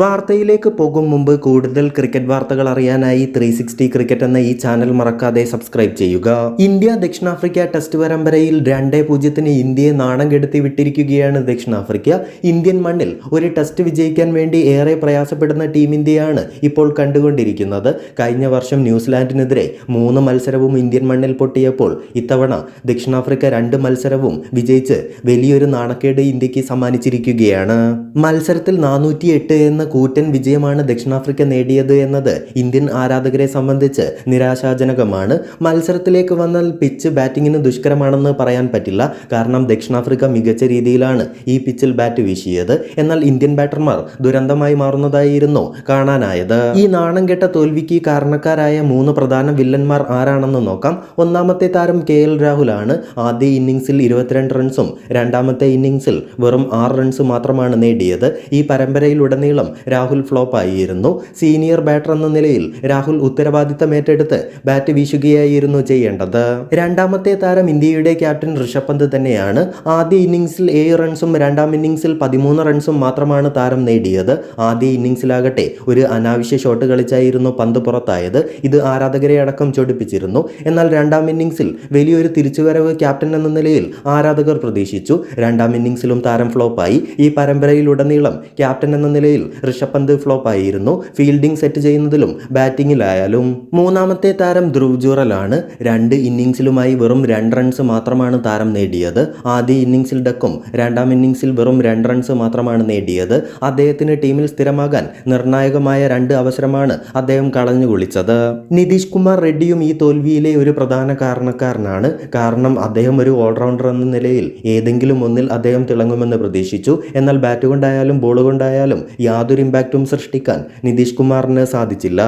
വാർത്തയിലേക്ക് പോകും മുമ്പ് കൂടുതൽ ക്രിക്കറ്റ് വാർത്തകൾ അറിയാനായി ത്രീ സിക്സ്റ്റി ക്രിക്കറ്റ് എന്ന ഈ ചാനൽ മറക്കാതെ സബ്സ്ക്രൈബ് ചെയ്യുക. ഇന്ത്യ ദക്ഷിണാഫ്രിക്ക ടെസ്റ്റ് പരമ്പരയിൽ രണ്ടേ പൂജ്യത്തിന് ഇന്ത്യയെ നാണം കെടുത്തി വിട്ടിരിക്കുകയാണ് ദക്ഷിണാഫ്രിക്ക. ഇന്ത്യൻ മണ്ണിൽ ഒരു ടെസ്റ്റ് വിജയിക്കാൻ വേണ്ടി ഏറെ പ്രയാസപ്പെടുന്ന ടീം ഇന്ത്യയാണ് ഇപ്പോൾ കണ്ടുകൊണ്ടിരിക്കുന്നത്. കഴിഞ്ഞ വർഷം ന്യൂസിലാൻഡിനെതിരെ മൂന്ന് മത്സരവും ഇന്ത്യൻ മണ്ണിൽ പൊട്ടിയപ്പോൾ ഇത്തവണ ദക്ഷിണാഫ്രിക്ക രണ്ട് മത്സരവും വിജയിച്ച് വലിയൊരു നാണക്കേട് ഇന്ത്യയ്ക്ക് സമ്മാനിച്ചിരിക്കുകയാണ്. മത്സരത്തിൽ നാനൂറ്റി എട്ട് എന്ന കൂറ്റൻ വിജയമാണ് ദക്ഷിണാഫ്രിക്ക നേടിയത് എന്നത് ഇന്ത്യൻ ആരാധകരെ സംബന്ധിച്ച് നിരാശാജനകമാണ്. മത്സരത്തിലേക്ക് വന്നാൽ പിച്ച് ബാറ്റിങ്ങിന് ദുഷ്കരമാണെന്ന് പറയാൻ പറ്റില്ല. കാരണം ദക്ഷിണാഫ്രിക്ക മികച്ച രീതിയിലാണ് ഈ പിച്ചിൽ ബാറ്റ് വീശിയത്. എന്നാൽ ഇന്ത്യൻ ബാറ്റർമാർ ദുരന്തമായി മാറുന്നതായിരുന്നു കാണാനായത്. ഈ നാണം കെട്ട തോൽവിക്ക് കാരണക്കാരായ മൂന്ന് പ്രധാന വില്ലന്മാർ ആരാണെന്ന് നോക്കാം. ഒന്നാമത്തെ താരം കെ എൽ രാഹുലാണ്. ആദ്യ ഇന്നിംഗ്സിൽ ഇരുപത്തിരണ്ട് റൺസും രണ്ടാമത്തെ ഇന്നിംഗ്സിൽ വെറും ആറ് റൺസ് മാത്രമാണ് നേടിയത്. ഈ പരമ്പരയിലുടനീളം രാഹുൽ ഫ്ലോപ്പ് ആയിരുന്നു. സീനിയർ ബാറ്റർ എന്ന നിലയിൽ രാഹുൽ ഉത്തരവാദിത്തം ഏറ്റെടുത്ത് ബാറ്റ് വീശുകയായിരുന്നു ചെയ്യേണ്ടത്. രണ്ടാമത്തെ താരം ഇന്ത്യയുടെ ക്യാപ്റ്റൻ ഋഷഭ് പന്ത് തന്നെയാണ്. ആദ്യ ഇന്നിംഗ്സിൽ ഏഴ് റൺസും രണ്ടാം ഇന്നിംഗ്സിൽ പതിമൂന്ന് റൺസും മാത്രമാണ് താരം നേടിയത്. ആദ്യ ഇന്നിംഗ്സിലാകട്ടെ ഒരു അനാവശ്യ ഷോട്ട് കളിച്ചായിരുന്നു പന്ത് പുറത്തായത്. ഇത് ആരാധകരെ അടക്കം ചൊടിപ്പിച്ചിരുന്നു. എന്നാൽ രണ്ടാം ഇന്നിംഗ്സിൽ വലിയൊരു തിരിച്ചുവരവ് ക്യാപ്റ്റൻ എന്ന നിലയിൽ ആരാധകർ പ്രതീക്ഷിച്ചു. രണ്ടാം ഇന്നിംഗ്സിലും താരം ഫ്ലോപ്പായി. ഈ പരമ്പരയിലുടനീളം ക്യാപ്റ്റൻ എന്ന നിലയിൽ ഋഷഭ് പന്ത് ഫ്ലോപ്പ് ആയിരുന്നു ഫീൽഡിംഗ് സെറ്റ് ചെയ്യുന്നതിലും ബാറ്റിംഗിലായാലും. മൂന്നാമത്തെ താരം ധ്രുവ് ജുറലാണ്. രണ്ട് ഇന്നിംഗ്സിലുമായി വെറും രണ്ട് റൺസ് മാത്രമാണ് താരം നേടിയത്. ആദ്യ ഇന്നിംഗ്സിൽ ഡക്കും രണ്ടാം ഇന്നിംഗ്സിൽ വെറും രണ്ട് റൺസ് മാത്രമാണ് നേടിയത്. അദ്ദേഹത്തിന് ടീമിൽ സ്ഥിരമാകാൻ നിർണായകമായ രണ്ട് അവസരമാണ് അദ്ദേഹം കളഞ്ഞു കുളിച്ചത്. നിതീഷ് കുമാർ റെഡ്ഡിയും ഈ തോൽവിയിലെ ഒരു പ്രധാന കാരണക്കാരനാണ്. കാരണം അദ്ദേഹം ഒരു ഓൾറൗണ്ടർ എന്ന നിലയിൽ ഏതെങ്കിലും ഒന്നിൽ അദ്ദേഹം തിളങ്ങുമെന്ന് പ്രതീക്ഷിച്ചു. എന്നാൽ ബാറ്റ് കൊണ്ടായാലും ബോൾ കൊണ്ടായാലും യാതൊരു ഇമ്പാക്റ്റും സൃഷ്ടിക്കാൻ നിതീഷ് കുമാറിന് സാധിച്ചില്ല.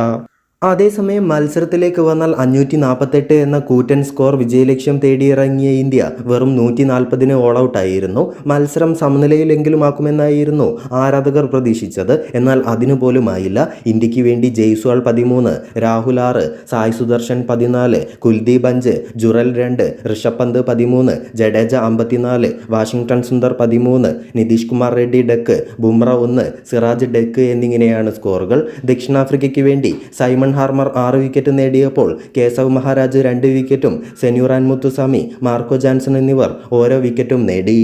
അതേസമയം മത്സരത്തിലേക്ക് വന്നാൽ അഞ്ഞൂറ്റി നാൽപ്പത്തെട്ട് എന്ന കൂറ്റൻ സ്കോർ വിജയലക്ഷ്യം തേടിയിറങ്ങിയ ഇന്ത്യ വെറും നൂറ്റി നാൽപ്പതിന് ഓൾ ഔട്ടായിരുന്നു മത്സരം സമനിലയിലെങ്കിലും ആക്കുമെന്നായിരുന്നു ആരാധകർ പ്രതീക്ഷിച്ചത്. എന്നാൽ അതിനു പോലുമായില്ല. ഇന്ത്യയ്ക്ക് വേണ്ടി ജയ്സ്വാൾ പതിമൂന്ന് രാഹുൽ ആറ് സായ് സുദർശൻ പതിനാല് കുൽദീപ് അഞ്ച് ജുറൽ രണ്ട് ഋഷഭ് പന്ത് പതിമൂന്ന് ജഡേജ അമ്പത്തിനാല് വാഷിംഗ്ടൺ സുന്ദർ പതിമൂന്ന് നിതീഷ് കുമാർ റെഡ്ഡി ഡെക്ക് ബുംറ ഒന്ന് സിറാജ് ഡെക്ക് എന്നിങ്ങനെയാണ് സ്കോറുകൾ. ദക്ഷിണാഫ്രിക്കയ്ക്ക് വേണ്ടി സൈമൺ ഹാർമർ ആറ് വിക്കറ്റ് നേടിയപ്പോൾ കേശവ് മഹാരാജ് രണ്ട് വിക്കറ്റും സെന്യൂറാൻ മുത്തുസ്വാമി മാർക്കോ ജാൻസൺ എന്നിവർ ഓരോ വിക്കറ്റും നേടി.